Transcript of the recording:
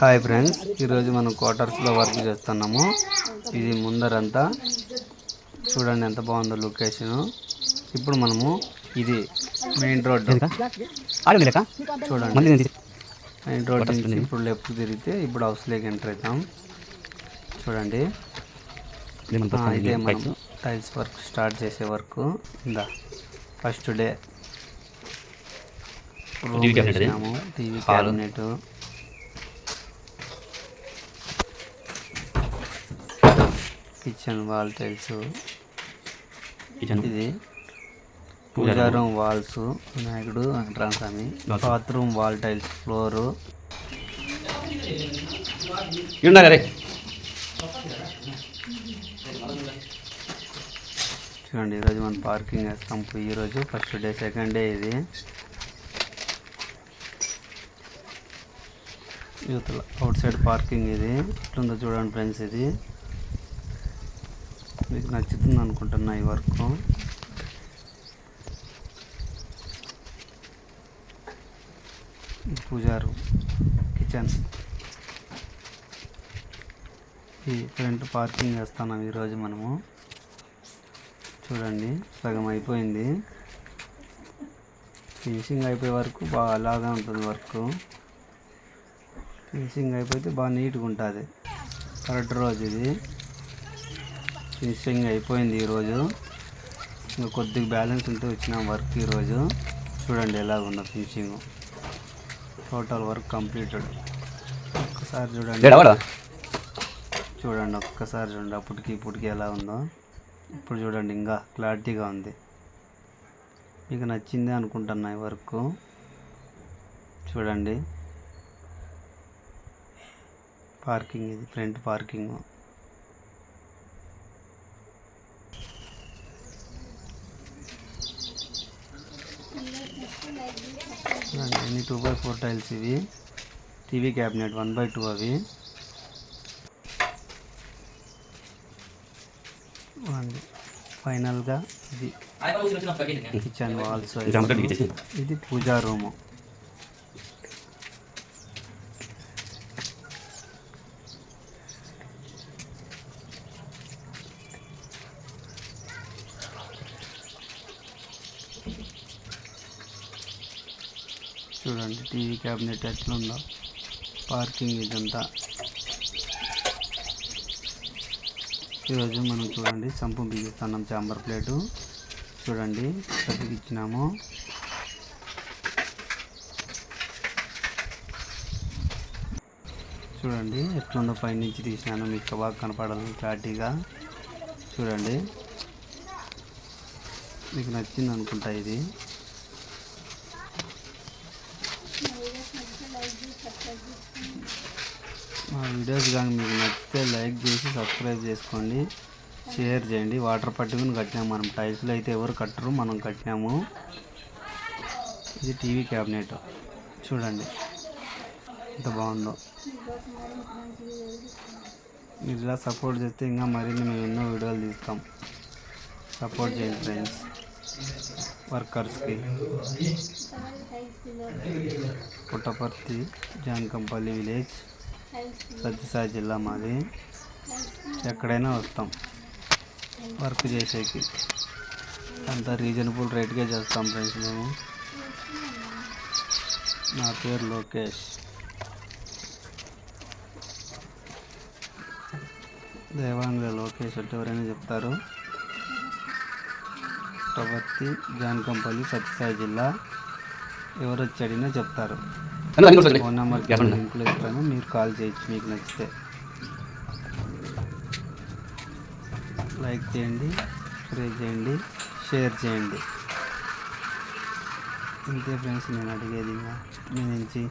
Hi friends ఈరోజు మనం క్వార్టర్స్లో వర్క్ చేస్తున్నాము. ఇది ముందరంతా. చూడండి ఎంత బాగుందో లొకేషన్. ఇప్పుడు మనము ఇది మెయిన్ రోడ్ చూడండి. మెయిన్ రోడ్ నుంచి ఇప్పుడు లెఫ్ట్ తిరిగితే ఇప్పుడు హౌస్లోకి ఎంటర్ అవుతాం. చూడండి. ఇదే మనం టైల్స్ వర్క్ స్టార్ట్ చేసే వర్క్. ఇందా. First day room TV. Cabinet kitchen wall tiles. ఇది పూజా పూజా రూమ్ వాల్స్ వినాయకుడు Venkatarama Swamy. Bathroom wall tiles floor. చూడండి ఈరోజు మనం పార్కింగ్ వేస్తాం ఈరోజు ఫస్ట్ డే సెకండ్ డే ఇది. యూత్ అవుట్ సైడ్ పార్కింగ్ ఇది. ఎట్లుందో చూడండి ఫ్రెండ్స్ ఇది. మీకు నచ్చుతుంది అనుకుంటున్నా ఈ వర్క్. పూజారు కిచెన్. ఈ ఫ్రంట్ పార్కింగ్ వేస్తున్నాం ఈరోజు మనము. చూడండి సగం అయిపోయింది. ఫినిషింగ్ అయిపోయే వరకు బాగా అలాగా ఉంటుంది వర్క్. ఫినిషింగ్ అయిపోతే బాగా నీట్గా ఉంటుంది. కరెక్ట్ రోజు ఇది. ఫినిషింగ్ అయిపోయింది ఈరోజు. ఇంకా కొద్దిగా బ్యాలెన్స్ ఉంటే వచ్చిన వర్క్ ఈరోజు. చూడండి ఎలాగ ఉందో ఫినిషింగ్. Total work completed. ఒక్కసారి చూడండి. చూడండి ఒక్కసారి చూడండి అప్పటికి ఇప్పటికి ఎలా ఉందో. ఇప్పుడు చూడండి ఇంకా క్లారిటీగా ఉంది. మీకు నచ్చింది అనుకుంటున్నా ఈ వర్క్. చూడండి. పార్కింగ్ ఇది ఫ్రంట్ పార్కింగ్. చూడండి. అన్ని టూ బై ఫోర్ టైల్స్ ఇవి? TV cabinet one by two అవి. అండి ఫైనల్గా ఇది. కిచెన్ వాల్స్ ఇది పూజా రూము చూడండి టీవీ క్యాబినెట్ ఎట్లుందో పార్కింగ్ ఇదంతా. ఈరోజు మనం చూడండి సంపు బిగిస్తున్నాం చాంబర్ ప్లేటు. చూడండి సర్దికి ఇచ్చినాము. చూడండి ఎట్లుందో పైనుంచి తీసినాను మీకు బాగా కనపడాలి క్లారిటీగా. చూడండి మీకు నచ్చింది అనుకుంటా ఇది. మా వీడియోస్ కానీ మీకు నచ్చితే లైక్ చేసి సబ్స్క్రైబ్ చేసుకోండి. షేర్ చేయండి. వాటర్ పట్టుకుని కట్టినాము మనం. టైల్స్లో అయితే ఎవరు కట్టరు మనం కట్టినాము. ఇది టీవీ క్యాబినెట్. చూడండి. ఎంత బాగుందో. మీరు ఇలా సపోర్ట్ చేస్తే ఇంకా మరిన్ని మేము ఎన్నో వీడియోలు తీస్తాం. సపోర్ట్ చేయండి ఫ్రెండ్స్. వర్కర్స్కి. పుట్టపర్తి జాన్కంపల్లి విలేజ్ సత్యసాయి జిల్లా మాది. ఎక్కడైనా వస్తాం. వర్క్ చేసేకి. అంతా రీజనబుల్ రేట్గా చేస్తాం ఫ్రెండ్స్ మేము. నా పేరు లోకేష్. దేవాంగ లోకేష్ అంటే ఎవరైనా చెప్తారు? పుట్టపర్తి జాన్కంపల్లి సత్యసాయి జిల్లా ఎవరు వచ్చి అడిగినా చెప్తారు ఫోన్ నెంబర్? లింకులు ఇస్తాను. మీరు కాల్ చేయొచ్చు మీకు నచ్చితే. లైక్ చేయండి సబ్స్క్రైబ్ చేయండి షేర్ చేయండి. ఇంతే ఫ్రెండ్స్ నేను అడిగేది ఇంకా. మీ నుంచి